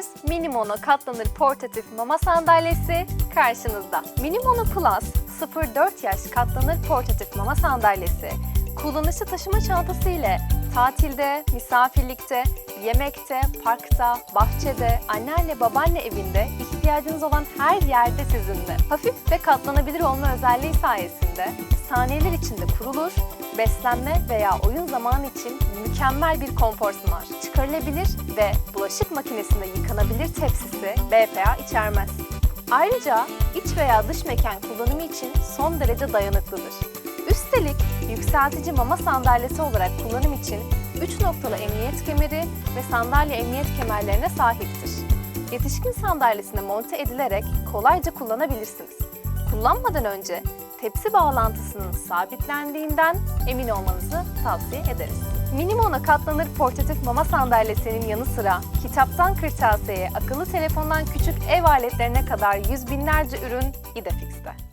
gördüğünüz Mini katlanır portatif mama sandalyesi karşınızda. Mini Plus 0-4 yaş katlanır portatif mama sandalyesi kullanışlı taşıma çantası ile tatilde, misafirlikte, yemekte, parkta, bahçede, anneanne babaanne evinde ihtiyacınız olan her yerde sizinle. Hafif ve katlanabilir olma özelliği sayesinde saniyeler içinde kurulur, beslenme veya oyun zamanı için mükemmel bir konfor sunar. Çıkarılabilir ve bulaşık makinesinde yıkanabilir tepsisi BPA içermez. Ayrıca iç veya dış mekan kullanımı için son derece dayanıklıdır. Üstelik yükseltici mama sandalyesi olarak kullanım için 3 noktalı emniyet kemeri ve sandalye emniyet kemerlerine sahiptir. Yetişkin sandalyesine monte edilerek kolayca kullanabilirsiniz. Kullanmadan önce tepsi bağlantısının sabitlendiğinden emin olmanızı tavsiye ederiz. Minimono katlanır portatif mama sandalyesinin yanı sıra kitaptan kırtasiyeye, akıllı telefondan küçük ev aletlerine kadar yüz binlerce ürün İdefix'te.